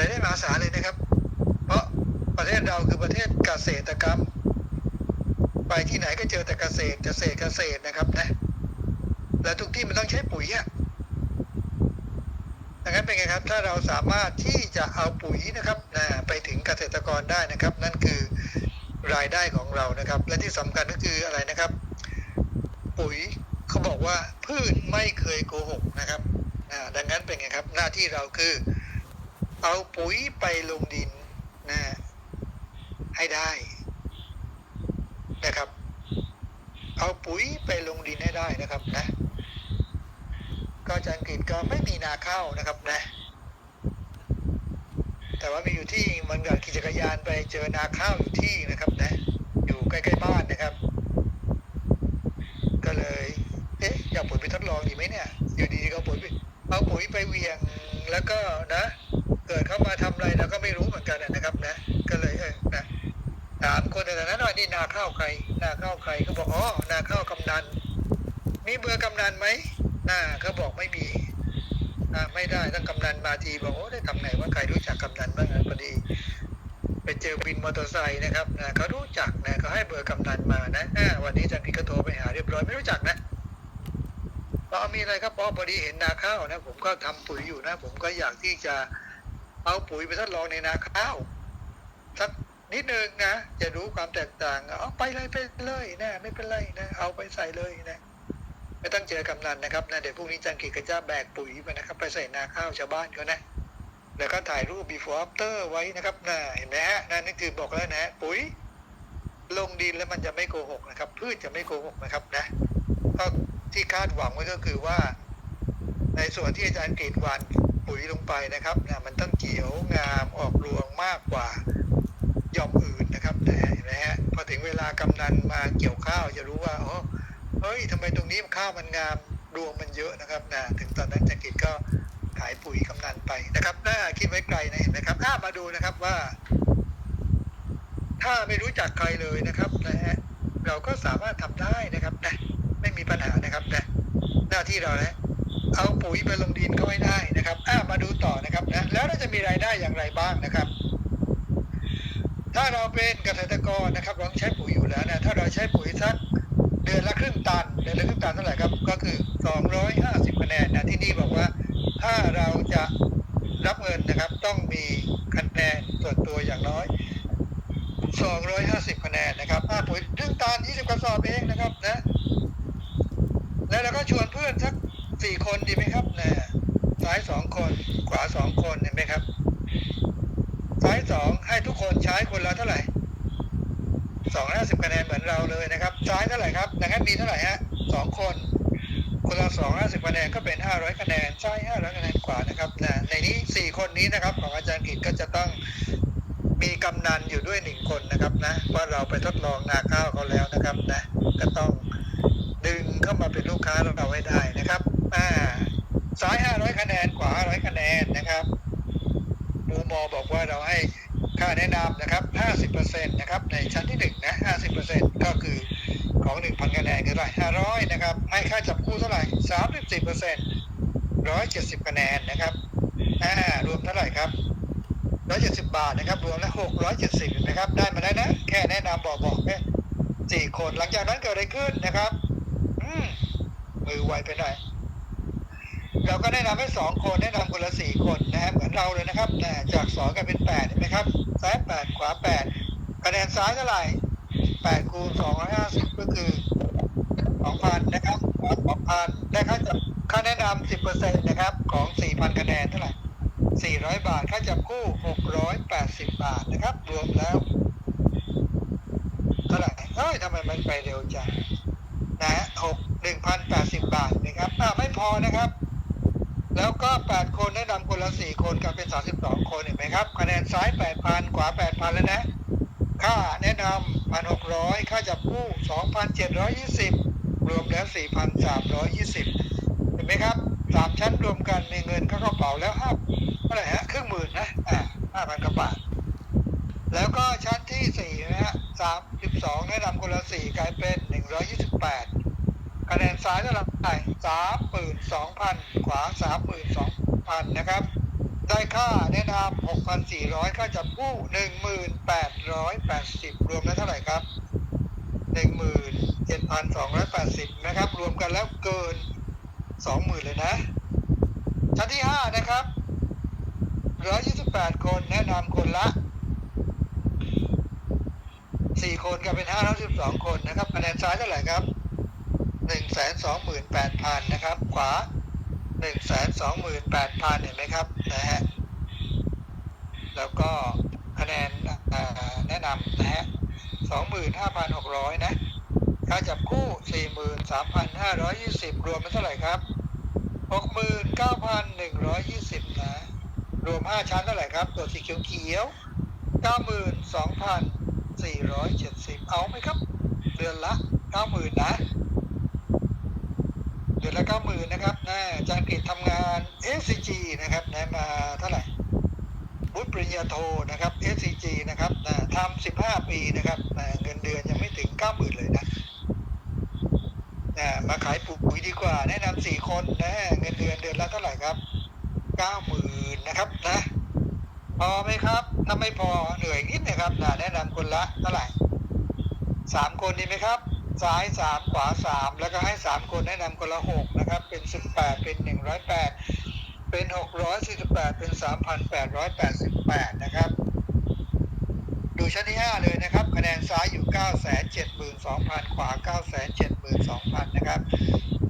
รายได้มหาศาลเลยนะครับ เพราะประเทศเราคือประเทศเกษตรกรรม ไปที่ไหนก็เจอแต่เกษตรเกษตรเกษตรนะครับนะและทุกที่มันต้องใช้ปุ๋ยอะดังนั้นเป็นไงครับ ถ้าเราสามารถที่จะเอาปุ๋ยนะครับนะไปถึงเกษตรกรได้นะครับ นั่นคือรายได้ของเรานะครับ และที่สำคัญก็คืออะไรนะครับ ปุ๋ยเขาบอกว่าพืชไม่เคยโกหกนะครับดังนั้นเป็นไงครับ หน้าที่เราคือ เอาปุ๋ยไปลงดินนะให้ได้นะครับ เอาปุ๋ยไปลงดินให้ได้นะครับนะ ก็อาจารย์กฤษก็ไม่มีนาข้าวนะครับนะ แต่ว่ามีอยู่ที่มันกับขี่จักรยานไปเจอนาข้าวอยู่ที่นะครับนะ อยู่ใกล้ๆบ้านนะครับ ก็เลยเอ๊ะอยากปุ๋ยไปทดลองดีไหมเนี่ย อยู่ดีๆก็ปุ๋ยเอาปุ๋ยไปเหวียงแล้วก็นะ เกิดเข้ามาทำอะไรเราก็ไม่รู้เหมือนกันนะครับ นะ ก็เลยเออนะถามคนในนั้นหน่อยนี่นาข้าวใครนาข้าวใครเขาบอกอ๋อนาข้าวกำนัน มีเบอร์กำนันไหมน่าเขาบอกไม่มีอ่าไม่ได้ต้องกำนันมาทีบอกโอ้ได้ทำไงว่าใครรู้จักกำนันบ้างอะพอดีไปเจอวินมอเตอร์ไซค์นะครับนะเขารู้จักนะเขาให้เบอร์กำนันมานะอ่าวันนี้จารย์พีก็โทรไปหาเรียบร้อยไม่รู้จักนะพอมีอะไรครับพอพอดีเห็นนาข้าวนะ ผมก็ทำปุ๋ยอยู่นะ ผมก็อยากที่จะ เอาปุ๋ยไปทดลองในนาข้าวสักนิดนึงนะจะรู้ความแตกต่างเอาไปเลยไปเลยนะไม่เป็นไรนะเอาไปใส่เลยนะไม่ต้องเจอกำนันนะครับนะเดี๋ยวพรุ่งนี้จันกิจก็จะแบกปุ๋ยไปนะครับ ไปใส่นาข้าวชาวบ้านเขานะแล้วก็ถ่ายรูป before after ไว้นะครับนะเห็นไหมฮะนั่นนี่คือบอกแล้วนะฮะปุ๋ย ลงดินแล้วมันจะไม่โกหกนะครับ พืชจะไม่โกหกนะครับนะก็ที่คาดหวังไว้ก็คือว่า ในส่วนที่อาจารย์กรีดหวาน ปุ๋ยลงไปนะครับนะมันต้องเขียวงามออกรวงมากกว่าย่อมอื่นนะครับนะเห็นไหมฮะพอถึงเวลากำนันมาเกี่ยวข้าวจะรู้ว่าอ๋อเฮ้ยทำไมตรงนี้ข้าวมันงามรวงมันเยอะนะครับนะถึงตอนนั้นจักริดก็ขายปุ๋ยกำนันไปนะครับน่าคิดไว้ไกลนะเห็นไหมครับอ่ามาดูนะครับว่า ถ้าไม่รู้จักใครเลยนะครับนะฮะเราก็สามารถทำได้นะครับนะไม่มีปัญหานะครับนะหน้าที่เรานะ เอาปุ๋ยไปลงดินก็ไม่ได้นะครับอ่ามาดูต่อนะครับนะแล้วเราจะมีรายได้อย่างไรบ้างนะครับ ถ้าเราเป็นเกษตรกรนะครับเราต้องใช้ปุ๋ยอยู่แล้วนะถ้าเราใช้ปุ๋ยสักเดือนละครึ่งตันเดือนละครึ่งตันเท่าไหร่ครับก็คือ 250คะแนนนะที่นี่บอกว่าถ้าเราจะรับเงินนะครับต้องมีคะแนนส่วนตัวอย่างน้อย 250คะแนนนะครับอ่าปุ๋ยครึ่งตัน 20กระสอบเองนะครับนะแล้วเราก็ชวนเพื่อนสัก 4คนดีไหมครับนะซ้าย2คนขวา2คนเห็นไหมครับ ซ้าย2ให้ทุกคนใช้คนละเท่าไหร่สองห้าสิบคะแนนเหมือนเราเลยนะครับ ซ้ายเท่าไหร่ครับดังนั้นมีเท่าไหร่ฮะสองคน คนละสองห้าสิบคะแนนก็เป็นห้าร้อยคะแนนซ้ายห้าร้อยคะแนนขวานะครับนะในนี้สี่คนนี้นะครับ ของอาจารย์กิจก็จะต้องมีกำนันอยู่ด้วยหนึ่งคนนะครับนะว่าเราไปทดลองนาข้าวเขาแล้วนะครับนะก็ต้องดึงเข้ามาเป็นลูกค้าเราไว้ได้นะครับ อ่าซ้ายห้าร้อยคะแนนขวาห้าร้อยคะแนนนะครับมูมอบอกว่าเราให้ค่าแนะนำนะครับ50%นตนะครับ ในชั้นที่1นะ50%ก็คือของ1,000คะแนนคือเท่าไหร่500นะครับ ให้ค่าจับคู่เท่าไหร่34% 170คะแนนนะครับ อ่า รวมเท่าไหร่ครับ170บบาทนะครับ รวมแล้ว670นะครับ ได้มาแล้วนะ แค่แนะนำบอกบอกแค่สี่คน หลังจากนั้นเกิดอะไรขึ้นนะครับ อืมมือไวไปหน่อย เราก็แนะนำให้สองคนแนะนำคนละสี่คนนะฮะเหมือนเราเลยนะครับจากสองกลายเป็นแปดเห็นไหมครับซ้ายแปดขวาแปดคะแนนซ้ายเท่าไหร่แปดคูณสองร้อยห้าสิบก็คือสองพันนะครับสองพันได้ค่าจับค่าแนะนำสิบเปอร์เซ็นต์นะครับของสี่พันคะแนนเท่าไหร่สี่ร้อยบาทค่าจับคู่หกร้อยแปดสิบบาทนะครับ รวมแล้วเท่าไหร่เฮ้ยทำไมมันไปเร็วจังนะฮะหกหนึ่งพันแปดสิบบาทนะครับอ่าไม่พอนะครับ แนะนำคนละ4คนกันเป็น32คนเห็นไหมครับ คะแนนซ้าย8,000ขวา8,000แล้วนะ ค่าแนะนำ1,600ค่าจับคู่2,720รวมแล้ว4,320เห็นไหมครับ3ชั้นรวมกันมีเงินเข้ากระเป๋าแล้ว5เท่าไหร่ฮะครึ่งหมื่นนะอ่า5,000กว่าบาทแล้วก็ชั้นที่4นะฮะ32แนะนำคนละ4กลายเป็น1ร้อยยี่สิบแปดคะแนนซ้ายเท่าไหร่สามหมื่นสองพันขวาสามหมื่นสอง พันนะครับ ได้ค่าแนะนำหกพันสี่ร้อยค่าจับคู่หนึ่งหมื่นแปดร้อยแปดสิบรวมแล้วเท่าไหร่ครับหนึ่งหมื่นเจ็ดพันสองร้อยแปดสิบนะครับ รวมกันแล้วเกินสองหมื่นเลยนะ ชั้นที่ห้านะครับร้อยยี่สิบแปดคนแนะนำคนละสี่คนก็เป็นห้าร้อยสิบสองคนนะครับคะแนนซ้ายเท่าไหร่ครับหนึ่งแสนสองหมื่นแปดพันนะครับ ขวา หนึ่งแสนสองหมื่นแปดพันเห็นไหมครับนะฮะแล้วก็คะแนนแนะนำนะฮะสองหมื่นห้าพันหกร้อยนะค่าจับคู่สี่หมื่นสามพันห้าร้อยยี่สิบรวมเป็นเท่าไหร่ครับหกหมื่นเก้าพันหนึ่งร้อยยี่สิบนะ รวมห้าชั้นเท่าไหร่ครับ ตัวสีเขียวเขียวเก้าหมื่นสองพันสี่ร้อยเจ็ดสิบเอาไหมครับ เดือนละเก้าหมื่นนะ นละเก้าหมื่นนะครับนะอาจารย์กฤษทำงาน SCG นะครับนะมาเท่าไหร่วุฒิปริญญาโทนะครับ SCG นะครับนะทำสิบห้าปีนะครับนะเงินเดือนยังไม่ถึงเก้าหมื่นเลยนะนะมาขายปุ๋ยดีกว่า แนะนำสี่คนนะเงินเดือนเดือนละเท่าไหร่ครับเก้าหมื่นนะครับนะพอไหมครับ ถ้าไม่พอเหนื่อยนิดนะครับนะแนะนำคนละเท่าไหร่สามคนดีไหมครับ ซ้ายสามขวาสามแล้วก็ให้สามคนแนะนำคนละหกนะครับเป็นสิบแปดเป็นหนึ่งร้อยแปดเป็นหกร้อยสี่สิบแปดเป็นสามพันแปดร้อยแปดสิบแปดนะครับ ดูชั้นที่ห้าเลยนะครับ คะแนนซ้ายอยู่เก้าแสนเจ็ดหมื่นสองพันขวาเก้าแสนเจ็ดหมื่นสองพันนะครับ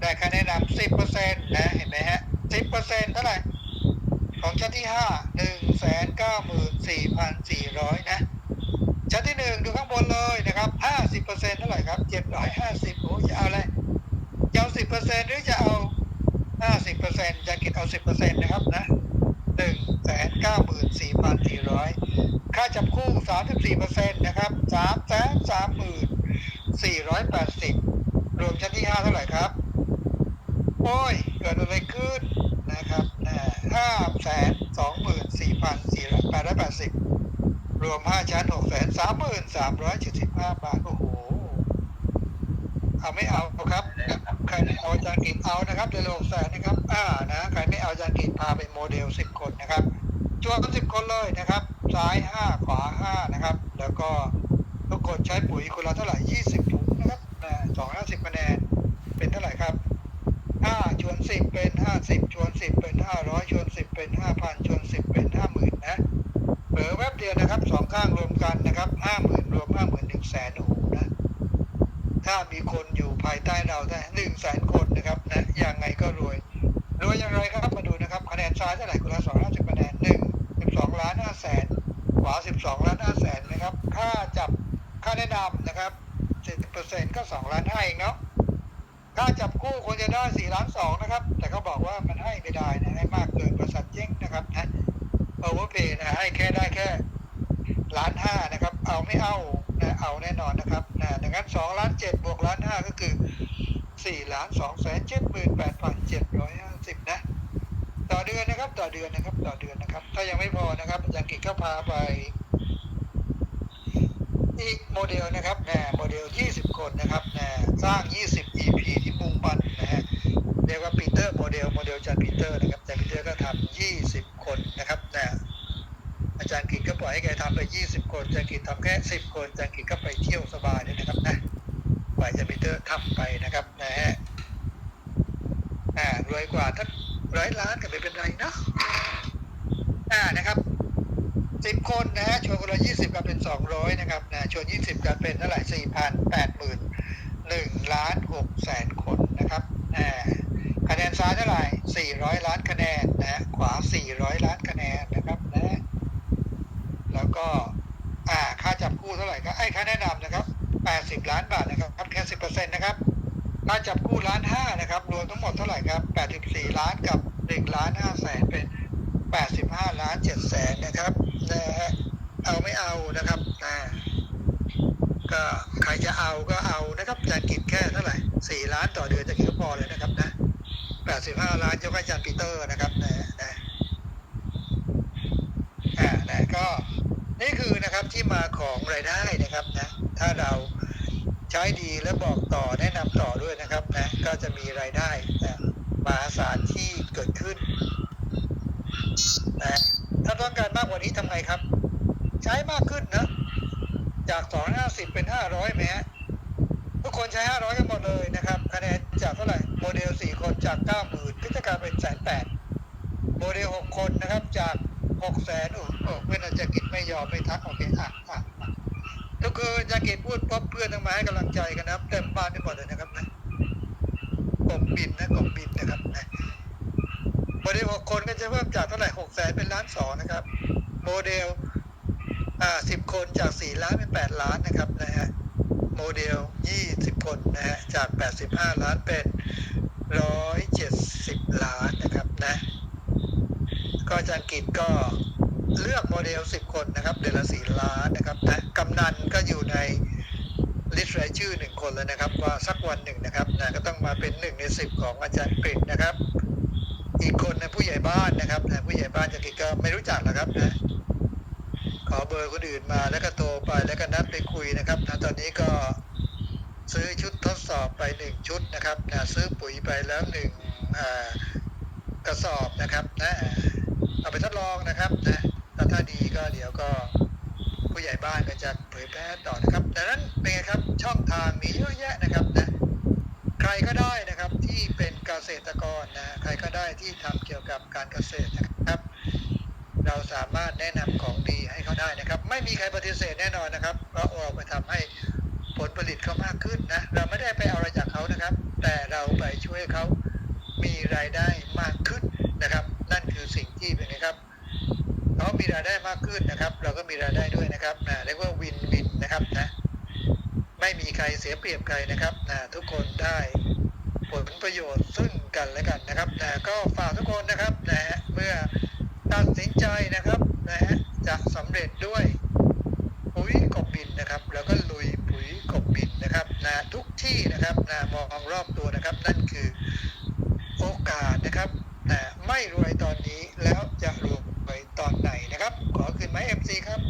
ได้คะแนนนำสิบเปอร์เซ็นต์นะเห็นไหมฮะสิบเปอร์เซ็นต์เท่าไหร่ของชั้นที่ห้าหนึ่งแสนเก้าหมื่นสี่พันสี่ร้อยนะชั้นที่หนึ่งดูข้างบนเลยนะ เท่าไหร่ครับโอ้จะเอาอะไรจะเอา10%หรือจะเอาห้าสิบเปอร์เซ็นต์จะคิดเอาสิบเปอร์เซ็นต์นะครับนะหนึ่งแสนเก้าหมื่นสี่พันสี่ร้อยค่าจับคู่สามสิบสี่เปอร์เซ็นต์นะครับสามแสนสามหมื่นสี่ร้อยแปดสิบรวมชั้นที่ห้าเท่าไหร่ครับ โอ้ย เกิดอะไรขึ้นนะครับห้าแสนสองหมื่นสี่พันสี่ร้อยแปดร้อยแปดสิบรวมห้าชั้นหกแสนสามหมื่นสามร้อยเจ็ดสิบห้าบาทโอ้โห เอาไม่เอาครับ ใครไม่เอาอาจารย์กิจเอานะครับเดือนละหกแสนนะครับ อ่านะใครไม่เอาอาจารย์กิจพาไปโมเดลสิบคนนะครับจวนกันสิบคนเลยนะครับ ซ้ายห้าขวาห้านะครับ แล้วก็ทุกคนใช้ปุ๋ยคนละเท่าไหร่ยี่สิบถุงนะครับสองห้าสิบคะแนนเป็นเท่าไหร่ครับห้าชวนสิบเป็นห้าสิบชวนสิบเป็นห้าร้อยชวนสิบเป็นห้าพันช วยอย่างไรครับมาดูนะครับคะแนนซ้ายเท่าไหร่คนละสองห้าสิบคะแนนหนึ่งสิบสองล้านห้าแสนขวาสิบสองล้านห้าแสนนะครับ ค่าจับค่าแนะนำนะครับเจ็ดเปอร์เซ็นต์ก็สองล้านห้าเองเนาะค่าจับคู่ควรจะได้สี่ล้านสองนะครับ แต่เขาบอกว่ามันให้ไม่ได้นะให้มากเกินบริษัทเจ๊งนะครับนะโอเวอร์เพย์นะให้แค่ได้แค่ล้านห้านะครับ เอาไม่เอานะเอาแน่นอนนะครับนะดังนั้นสองล้านเจ็ดบวกล้านห้าก็คือสี่ล้านสองแสนเจ็ดหมื่นแปดพันเจ็ดร้อยห้า สิบนะ ต่อเดือนนะครับ ต่อเดือนนะครับ ต่อเดือนนะครับ ถ้ายังไม่พอนะครับอาจารย์กิจก็พาไป อีกโมเดลนะครับนะโมเดล 20 คนนะครับนะสร้าง 20 EP ที่มุ่งมันนะฮะเรียกว่าปีเตอร์โมเดลโมเดลจารย์ปีเตอร์นะครับจารย์ปีเตอร์ก็ทำ20 คนนะครับนะอาจารย์กิจก็ปล่อยให้แกทำไป 20 คนอาจารย์กิจทำแค่ 10 คนอาจารย์กิจก็ไปเที่ยวสบายเลยนะครับนะปล่อยจากปีเตอร์ทำไปนะครับนะฮะ อ่ารวยกว่าทั้งร้อยล้านก็ไม่เป็นไรนะอ่านะครับสิบคนนะฮะชวนคนละยี่สิบกันเป็นสองร้อยนะครับนะชวนยี่สิบกันเป็นเท่าไหร่สี่พันแปดหมื่นหนึ่งล้านหกแสนคนนะครับอ่าคะแนนซ้ายเท่าไหร่สี่ร้อยล้านคะแนนนะฮะขวาสี่ร้อยล้านคะแนนนะครับนะแล้วก็อ่าค่าจับคู่เท่าไหร่ครับไอ้ค่าแนะนำนะครับแปดสิบล้านบาทนะครับแค่สิบเปอร์เซ็นต์นะครับ ค่าจับคู่ล้านห้านะครับรวมทั้งหมดเท่าไหร่ครับแปดสิบสี่ล้านกับหนึ่งล้านห้าแสนเป็น85ล้าน7แสนนะครับนะฮะเอาไม่เอานะครับนะก็ใครจะเอาก็เอานะครับอาจารกิจแค่เท่าไหร่4ล้านต่อเดือนจะกินก็พอเลยนะครับนะ85ล้านยกให้อาจารย์ปีเตอร์นะครับนะนะอ่านะก็นี่คือนะครับที่มาของรายได้นะครับนะถ้าเรา ใช้ดีและบอกต่อแนะนำต่อด้วยนะครับนะก็จะมีรายได้นะมหาศาลที่เกิดขึ้นนะถ้าต้องการมากกว่านี้ทำไงครับ ใช้มากขึ้นนะ จาก 250 เป็น 500ไหมฮะทุกคนใช้ 500 กันหมดเลยนะครับคะแนนจากเท่าไหร่โมเดล 4 คนจาก 90,000ก็จะกลายเป็นแสนแปดโมเดล 6 คนนะครับจาก6แสนโอ้โหเพื่อนอาจจะกิจไม่ยอมไม่ทักโอเคอะอะอะทุกคนอากิจพูดป๊บเพื่อนทั้งมาให้กำลังใจกันนะครับเต็มบ้านไปหมดเลยนะครับนะกบบินนะกบบินนะครับนะโมเดล6คนก็จะเพิ่มจากเท่าไหร่6แสนเป็นล้านสองนะครับ โมเดลอ่าสิบคนจากสี่ล้านเป็นแปดล้านนะครับนะฮะโมเดลยี่สิบคนนะฮะจากแปดสิบห้าล้านเป็นร้อยเจ็ดสิบล้านนะครับนะ ก็อาจารย์กิจก็ เลือกโมเดลสิบคนนะครับ เดือนละสี่ล้านนะครับนะกำนันก็อยู่ในลิสต์รายชื่อหนึ่งคนเลยนะครับ ว่าสักวันหนึ่งนะครับนะก็ต้องมาเป็นหนึ่งในสิบของอาจารย์กฤษนะครับ อีกคนนะผู้ใหญ่บ้านนะครับนะผู้ใหญ่บ้านจากิจก็ไม่รู้จักนะครับนะขอเบอร์คนอื่นมาแล้วก็โทรไปแล้วก็นัดไปคุยนะครับนะตอนนี้ก็ซื้อชุดทดสอบไปหนึ่งชุดนะครับนะซื้อปุ๋ยไปแล้วหนึ่งกระสอบนะครับนะเอาไปทดลองนะครับนะ ถ้าถ้าดีก็เดี๋ยวก็ผู้ใหญ่บ้านก็จะเผยแพร่ต่อนะครับดังนั้นเป็นไงครับช่องทางมีเยอะแยะนะครับนะใครก็ได้นะครับที่เป็นเกษตรกรนะใครก็ได้ที่ทำเกี่ยวกับการเกษตรนะครับ เราสามารถแนะนำของดีให้เขาได้นะครับ ไม่มีใครปฏิเสธแน่นอนนะครับเพราะเราไปทำให้ผลผลิตเขามากขึ้นนะเราไม่ได้ไปเอาอะไรจากเขานะครับ แต่เราไปช่วยเขามีรายได้มากขึ้นนะครับ นั่นคือสิ่งที่เป็นนะครับ เขามีรายได้มากขึ้นนะครับ เราก็มีรายได้ด้วยนะครับนะเรียกว่าวินวินนะครับนะไม่มีใครเสียเปรียบใครนะครับนะทุกคนได้ผลประโยชน์ซึ่งกันและกันนะครับนะก็ฝากทุกคนนะครับนะเมื่อตัดสินใจนะครับนะจะสำเร็จด้วยปุ๋ยกบบินนะครับ แล้วก็ลุยปุ๋ยกบบินนะครับนะทุกที่นะครับนะมองรอบตัวนะครับ นั่นคือโอกาสนะครับนะไม่รวยตอนนี้แล้วจะรวย ตอนไหนนะครับ ขอคืนไหมเอ็มซีครับ